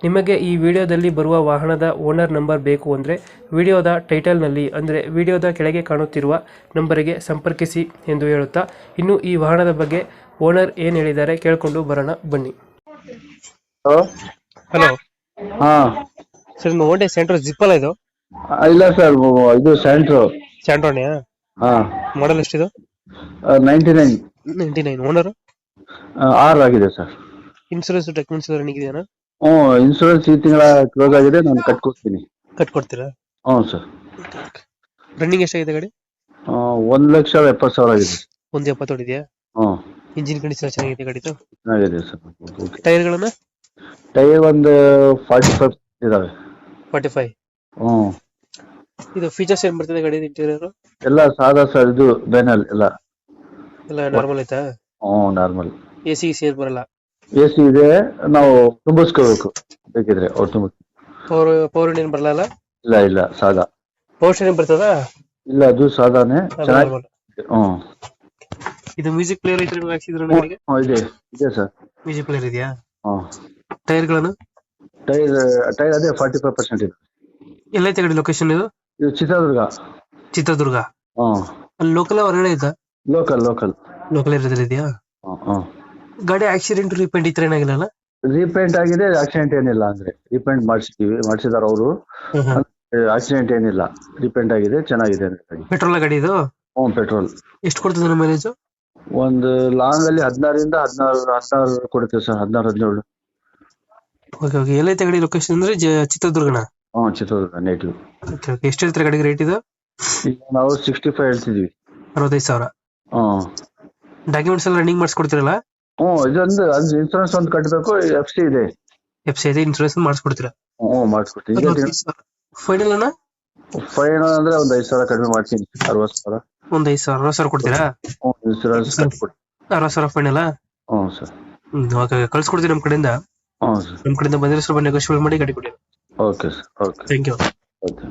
ನಿಮಗೆ ಈ ವಿಡಿಯೋದಲ್ಲಿ ಬರುವ ವಾಹನದ ಓನರ್ ನಂಬರ್ ಬೇಕು ಅಂದರೆ ವಿಡಿಯೋದ ಟೈಟಲ್ನಲ್ಲಿ ಅಂದರೆ ವಿಡಿಯೋದ ಕೆಳಗೆ ಕಾಣುತ್ತಿರುವ ನಂಬರಿಗೆ ಸಂಪರ್ಕಿಸಿ ಎಂದು ಹೇಳುತ್ತಾ ಇನ್ನು ಈ ವಾಹನದ ಬಗ್ಗೆ ಓನರ್ ಏನು ಹೇಳಿದ್ದಾರೆ ಕೇಳಿಕೊಂಡು ಬರೋಣ ಬನ್ನಿ. ಹಲೋ? ಹಾ. ಸರ್ ನಿಮ್ಮ ಓಂಡೆ ಸೆಂಟ್ರೋ ಜಿಪ್ಪಲ್ಲ ಇದು? ಇಲ್ಲ ಸರ್ ಇದು ಸ್ಯಾಂಟ್ರೋ ಸ್ಯಾಂಟ್ರೋಣಿಯಾ ಹಾ. Model ಎಷ್ಟಿದು? Ninety nine ninety nine owner R ಆಗಿದೆ ಸರ್. ಇನ್ಸೂರೆನ್ಸ್ ಡಾಕ್ಯುಮೆಂಟ್ಸ್ ರನ್ನಿಂಗ್ ಇದೆಯಾ ಹ್ಞೂ ಇನ್ಶೂರೆನ್ಸ್ ಈ ತಿಂಗಳ ಕ್ಲೋಸ್ ಆಗಿದೆ ನಾನು ಕಟ್ಕೊಡ್ತೀನಿ. ಕಟ್ಕೊಡ್ತೀರಾ? ಹ್ಞೂ ಸರ್ ರನ್ನಿಂಗ್ ಎಷ್ಟಾಗಿದೆ ಗಾಡಿ? ಒಂದು ಲಕ್ಷ ಎಪ್ಪತ್ತು ಸಾವಿರ ಆಗಿದೆ. ಒಂದು ಎಪ್ಪತ್ತು ಹೊಡಿದೆಯಾ? ಹ್ಞೂ. ಇಂಜಿನ್ ಕಂಡೀಷನ್ ಚೆನ್ನಾಗಿದೆ ಗಾಡಿ ಚೆನ್ನಾಗಿದೆ ಸರ್ ಓಕೆ ಟೈರ್ಗಳನ್ನ? ಟೈರ್ ಒಂದು ಫಾರ್ಟಿ ಫೈವ್ ಇದಾವೆ. ಫಾರ್ಟಿ ಫೈವ್ ಹ್ಞೂ. ಇದು ಫೀಚರ್ಸ್ ಏನ್ ಬರ್ತದೆ ಗಾಡಿ ಇಂಟೀರಿಯರ್ ಎಲ್ಲ ಸಾದಾ ಸರ್ ಇದು ಬೆನಲ್ ಎಲ್ಲ. ಎಲ್ಲ ನಾರ್ಮಲ್ ಐತಾ? ಹ್ಞೂ ನಾರ್ಮಲ್ ಎ ಸಿ ಸಿ ಬರಲ್ಲ? ಎ ಸಿ ಇದೆ ನಾವು ತುಂಬಿಸ್ಕೋಬೇಕು. ಬೇಕಿದ್ರೆ ಅವ್ರು ತುಂಬ ಏನ್ ಬರಲ್ಲ ಇಲ್ಲ ಇಲ್ಲ ಸಾದಾ. ಪವರ್ ಏನ್ ಬರ್ತದ? ಇಲ್ಲ ಅದು ಸಾದಾನೆ. ಚೆನ್ನಾಗಿ ಹ್ಮ್. ಇದು ಮ್ಯೂಸಿಕ್ ಪ್ಲೇಯರ್ ಐತ್ರಿ ಹಾಕ್ಸಿದ್ರು ನಿಮಗೆ? ಹ್ಞೂ ಇದೆ ಇದೆ ಸರ್. ಮ್ಯೂಸಿಕ್ ಪ್ಲೇಯರ್ ಇದೆಯಾ? ಹಾಂ ಟೈರ್ಗಳನ್ನು ಟೈರ್ ಟೈರ್ ಅದೇ ಫಾರ್ಟಿ ಫೈವ್ ಪರ್ಸೆಂಟ್ ಇದೆ. ಎಲ್ಲೈತೆ ಕಡೆ ಲೊಕೇಶನ್ ಇದು? ಇದು ಚಿತ್ರದುರ್ಗ. ಚಿತ್ರದುರ್ಗ? ಹ್ಮ್. ಅಲ್ಲಿ ಲೋಕಲ್ ಹೊರಗಡೆ ಐತಾ ಲೋಕಲ್ ಲೋಕಲ್ ಲೋಕಲ್ ಏರಿಯಾದಲ್ಲಿ ಇದೆಯಾ? ಹಾಂ ಹಾಂ ಗಾಡಿ ಆಕ್ಸಿಡೆಂಟ್ ರೀಪೇಂಟ್ ಇದ್ರೆ ಏನಾಗಿಲ್ಲ ರೀಪೇಂಟ್ ಆಗಿದೆ ಆಕ್ಸಿಡೆಂಟ್ ಏನಿಲ್ಲ ಅಂದ್ರೆ. ರೀಪೇಂಟ್ ಮಾಡಿಸಿದೀವಿ ಮಾಡಿಸಿದಾರ ಅವರು. ಆಕ್ಸಿಡೆಂಟ್ ಏನಿಲ್ಲ. ರೀಪೇಂಟ್ ಆಗಿದೆ ಚೆನ್ನಾಗಿದೆ ಗಾಡಿ ಪೆಟ್ರೋಲ್ ಗಾಡಿ ಇದು? ಹ್ಮ್ ಪೆಟ್ರೋಲ್ ಎಷ್ಟು ಕೊಡ್ತದೆ ಮೈಲೇಜ್ ಒಂದು ಲಾಂಗ್ ಅಲ್ಲಿ ಹದಿನಾರರಿಂದ ಹದಿನಾರು ಹದಿನಾರು ಕೊಡುತ್ತೆ ಸರ್ ಹದಿನಾರು ಹದಿನೇಳು. ಓಕೆ ಓಕೆ ಎಲ್ಲೈತೆ ಗಾಡಿ ಲೊಕೇಶನ್ ಅಂದ್ರೆ ಚಿತ್ರದುರ್ಗನ? ಹ್ಞೂ ಚಿತ್ರದುರ್ಗ ನೇಟಿವ್ ಓಕೆ ಓಕೆ ಎಷ್ಟು ಹೇಳ್ತಾರೆ ಗಾಡಿಗೆ ರೇಟ್ ಇದು? ಈಗ ನಾವು ಸಿಕ್ಸ್ಟಿ ಫೈವ್ ಹೇಳ್ತಿದೀವಿ. ಅರವತ್ತೈದು ಸಾವಿರ. ಹ್ಮ್. ಡಾಕ್ಯುಮೆಂಟ್ಸ್ ಎಲ್ಲ ರನ್ನಿಂಗ್ ಮಾಡಿಸ್ಕೊಡ್ತೀರಲ್ಲ ಹ್ಞೂ ಇದೊಂದು ಅದು ಇನ್ಸೂರೆನ್ಸ್ ಒಂದು ಕಟ್ಟಬೇಕು ಎಫ್ ಸಿ ಇದೆ. ಎಫ್ ಸಿ ಇನ್ಸೂರೆನ್ಸ್ ಮಾಡಿಸ್ಕೊಡ್ತೀರಾ? ಹ್ಞೂ ಮಾಡಿಸ್ಕೊಡ್ತೀನಿ. ಈಗ ಫೈನಲ್ ಅಣ್ಣ? ಫೈನಲ್ ಅಂದ್ರೆ ಒಂದು ಐದು ಸಾವಿರ ಕಡಿಮೆ ಮಾಡ್ತೀನಿ ಅರವತ್ತು ಸಾವಿರ. ಒಂದ್ ಐದು ಸಾವಿರ ಅರವತ್ತು ಸಾವಿರ ಕೊಡ್ತೀರಾ? ಹ್ಞೂ ಇನ್ಸೂರೆನ್ಸ್ ಅರವತ್ತು ಸಾವಿರ. ಫೈನಲ್ ಹ್ಞೂ ಸರ್ ಹ್ಮ್ ಓಕೆ ಕಳ್ಸ್ಕೊಡ್ತೀನಿ ನಮ್ಮ ಕಡೆಯಿಂದ. ಹ್ಞೂ ಸರ್ ನಮ್ಮ ಕಡೆಯಿಂದ ಬಂದ್ರೆ ಸ್ವಲ್ಪ ನೆಗೋಷಿಯೇಟ್ ಮಾಡಿ ಗಾಡಿ ಕೊಡಿ. Okay sir okay thank you okay